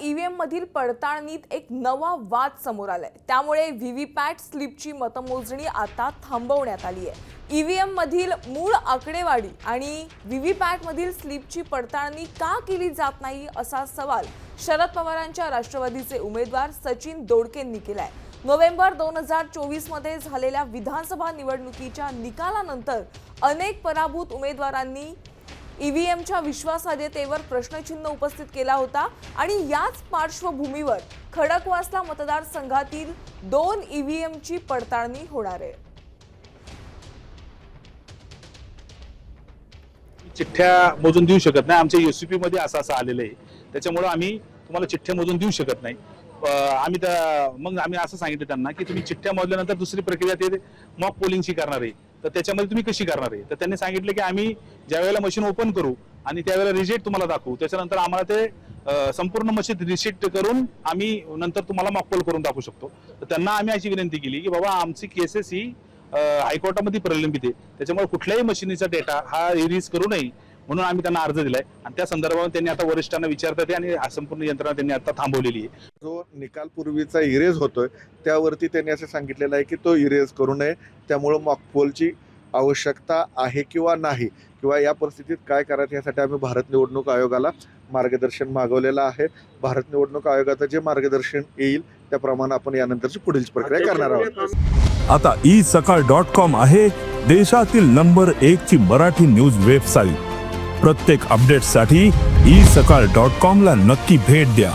EVM मधील पडताळणीत एक नवा वाद समोर आलाय. त्यामुळे व्हीव्हीपॅट स्लिपची मतमोजणी आता थांबवण्यात आली आहे. ईव्हीएम मधील मूळ आकडेवारी आणि व्हीव्हीपॅट मधील स्लिपची पडताळणी का केली जात नाही असा सवाल शरद पवारांच्या राष्ट्रवादीचे उमेदवार सचिन दोडकेंनी केलाय. नोव्हेंबर दोन हजार चोवीसमध्ये झालेल्या विधानसभा निवडणुकीच्या निकालानंतर अनेक पराभूत उमेदवारांनी ईव्हीएमच्या विश्वासार्हतेवर प्रश्नचिन्ह उपस्थित केला होता आणि याच पार्श्वभूमीवर खडकवासला मतदारसंघातील दोन ईव्हीएमची पडताळणी होणार आहे. चिठ्ठ्या मोजून देऊ शकत नाही. आमच्या एसीपी मध्ये असं असं आलेलं आहे. त्याच्यामुळे आम्ही तुम्हाला चिठ्ठ्या मोजून देऊ शकत नाही. आम्ही त्या मग आम्ही असं सांगितलं त्यांना की तुम्ही चिठ्ठ्या मोजल्यानंतर दुसरी प्रक्रिया ते मॉक पोलिंगची करणार आहे. तर त्याच्यामध्ये तुम्ही कशी करणार आहे? तर त्यांनी सांगितलं की आम्ही ज्या वेळेला मशीन ओपन करू आणि त्यावेळेला रिजेक्ट तुम्हाला दाखवू. त्याच्यानंतर आम्हाला ते संपूर्ण मशीन रिसेक्ट करून आम्ही नंतर तुम्हाला मॉकपोल करून दाखवू शकतो. तर त्यांना आम्ही अशी विनंती केली की बाबा आमची केसेस ही हायकोर्टामध्ये प्रलंबित आहे. त्याच्यामुळे कुठल्याही मशिनीचा डेटा हा रिलीज करू नये म्हणून आम्ही त्यांना अर्ज दिलाय. आणि त्या संदर्भात त्यांनी आता वरिष्ठांना विचारतात आणि संपूर्ण यंत्रणा त्यांनी आता थांबवलेली आहे. जो निकाल पूर्वीचा इरेज होतोय त्यावरती त्यांनी असं सांगितलेलं आहे की तो इरेज करू नये. त्यामुळं मॉकपोलची आवश्यकता आहे किंवा नाही? किंवा या परिस्थितीत काय करायचं यासाठी आम्ही भारत निवडणूक आयोगाला मार्गदर्शन मागवलेलं आहे. भारत निवडणूक आयोगाचं जे मार्गदर्शन येईल त्याप्रमाणे आपण यानंतरची पुढील प्रक्रिया करणार आहोत. आता ई सकाळ डॉट कॉम आहे देशातील नंबर एक ची मराठी न्यूज वेबसाईट. प्रत्येक अपडेटसाठी ई सकाळ डॉट कॉम ला नक्की भेट द्या.